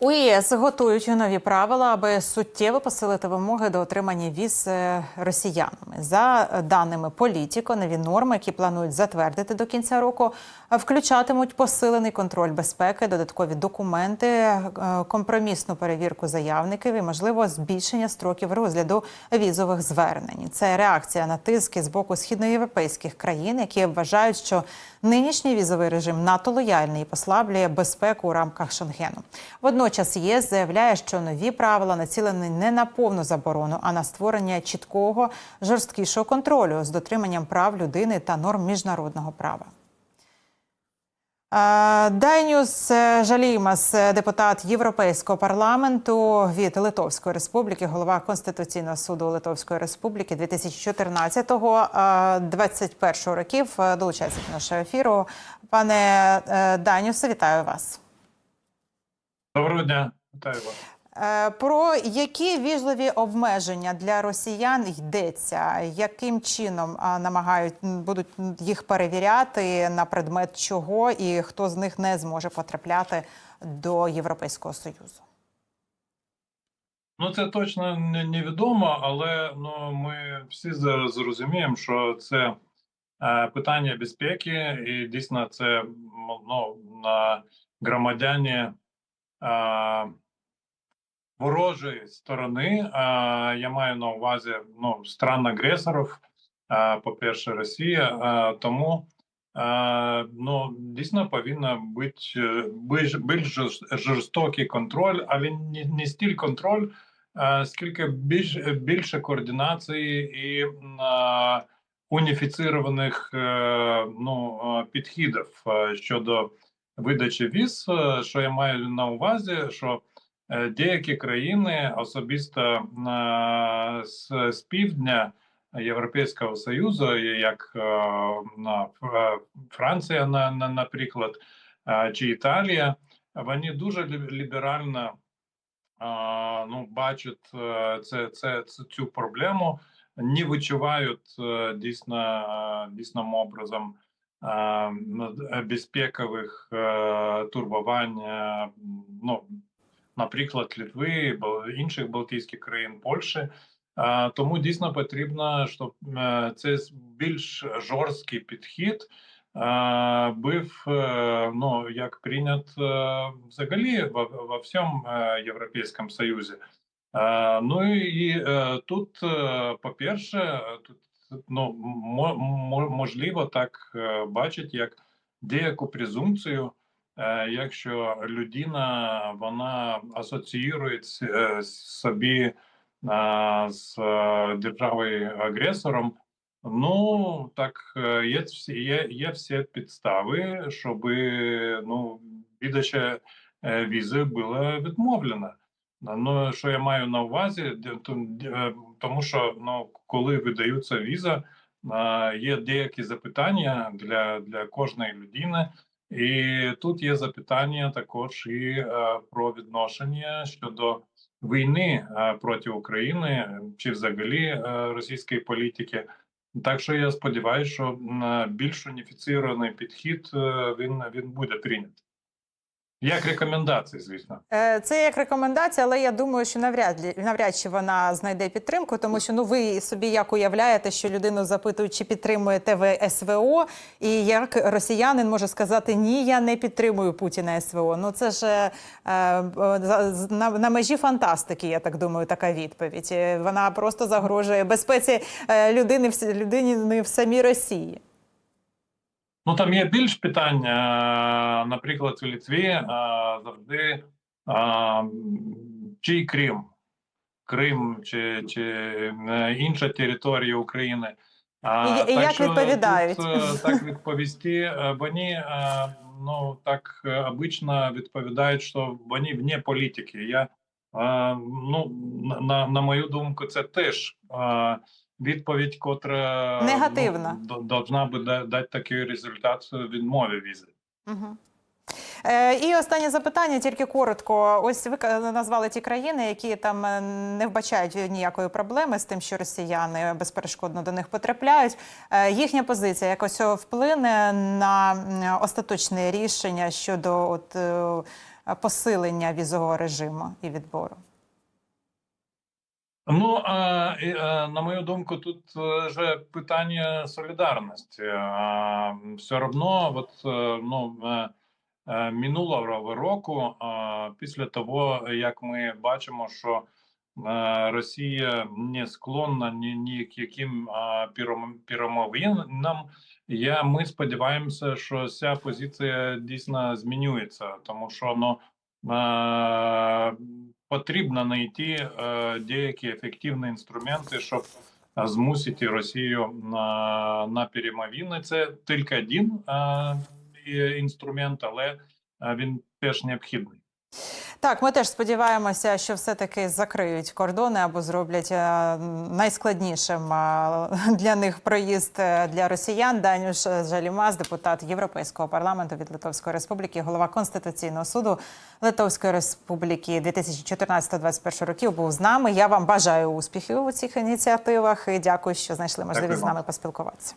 У ЄС готують нові правила, аби суттєво посилити вимоги до отримання віз е, росіянами. За даними політіко, нові норми, які планують затвердити до кінця року, включатимуть посилений контроль безпеки, додаткові документи, е, компромісну перевірку заявників і можливо збільшення строків розгляду візових звернень. Це реакція на тиски з боку східноєвропейських країн, які вважають, що нинішній візовий режим НАТО лояльний і послаблює безпеку у рамках Шенгену. Водночас ЄС заявляє, що нові правила націлені не на повну заборону, а на створення чіткого жорсткішого контролю з дотриманням прав людини та норм міжнародного права. Е, Дайнюс Жалімас, депутат Європейського парламенту від Литовської Республіки, голова Конституційного суду Литовської Республіки 2014-2021 років. е, Долучається до нашого ефіру. Пане е, Данюсе, вітаю вас. Доброго дня, вітаю вас. Е, Про які віжливі обмеження для росіян йдеться? Яким чином намагають будуть їх перевіряти на предмет чого, і хто з них не зможе потрапляти до Європейського союзу? Ну це точно не- невідомо, але ну ми всі зараз зрозуміємо, що це е, питання безпеки, і дійсно це ну, на громадяні ворожої сторони. Я маю на увазі ну, стран агресорів, по-перше, Росія. Тому ну, дійсно повинна бути е, більш, більш жорстокий контроль, але не, стіль контроль. Скільки більш більше координації і уніфіцірованих е, ну, підходів е, щодо видачі віз, Е, що я маю на увазі, що е, деякі країни, особисто е, з, півдня Європейського Союзу, як Франція, на, на, наприклад, чи Італія, вони дуже ліберально ну, бачать це, це, цю проблему, не відчувають дійсно дійсним образом безпекових е, турбувань, е, ну, наприклад, Литви, інших Балтійських країн, Польщі. Е, Тому дійсно потрібно, щоб е, це більш жорсткий підхід е, був е, ну як прийнят е, взагалі во, всьому е, Європейському Союзі. Е, Ну і е, тут, е, по-перше, тут ну мо- мо- можливо так е, бачить, як деяку презумпцію. Е, Якщо людина вона асоціює е, собі з державою агресором, Ну так є всі є, є всі підстави, щоб ну видача е, візи була відмовлена. Ну що я маю на увазі, е, тому що ну коли видаються віза, є деякі запитання для, для кожної людини, і тут є запитання також і е, про відношення щодо війни е, проти України чи взагалі російської політики. Так що я сподіваюся, що більш уніфіцірований підхід він, він буде прийнятий. Як рекомендації, звісно. Е, Це як рекомендація, але я думаю, що навряд навряд чи вона знайде підтримку, тому що ну ви собі як уявляєте, що людину запитують, чи підтримуєте ви СВО, і як росіянин може сказати ні, я не підтримую Путіна СВО. Ну це ж е, е, на, на межі фантастики, я так думаю, така відповідь. Е, Вона просто загрожує безпеці людини в людини в самій Росії. Ну там є більш питань, е, наприклад, у Литві е, завжди е, чий Крим, Крим чи, чи інша територія України. А, І- так як що відповідають? Тут, так відповісти, вони ну так обично відповідають, що вони вне політики. Я ну на- на, мою думку, це теж відповідь, котра Негативна. ну, до- должна би дати такий результат відмови візи. Угу. І останнє запитання, тільки коротко. Ось ви назвали ті країни, які там е, не вбачають ніякої проблеми з тим, що росіяни безперешкодно до них потрапляють. Е, їхня позиція якось вплине на остаточне рішення щодо от. посилення візового режиму і відбору? Ну, а, на мою думку, тут е, же питання солідарності. Все одно, от, е, ну, е, минулого року, після того, як ми бачимо, що Росія не склонна ні, ні к яким а, я, ми сподіваємося, що ця позиція дійсно змінюється, тому що ну, потрібно знайти е, деякі ефективні інструменти, щоб е, змусити Росію на, на перемовини. Це тільки один е, інструмент, але він теж необхідний. Так, ми теж сподіваємося, що все-таки закриють кордони або зроблять е, найскладнішим е, для них проїзд е, для росіян. Данюш Жалімаз, депутат Європейського парламенту від Литовської Республіки, голова Конституційного суду Литовської Республіки 2014-2021 років, був з нами. Я вам бажаю успіхів у цих ініціативах і дякую, що знайшли можливість з нами поспілкуватися.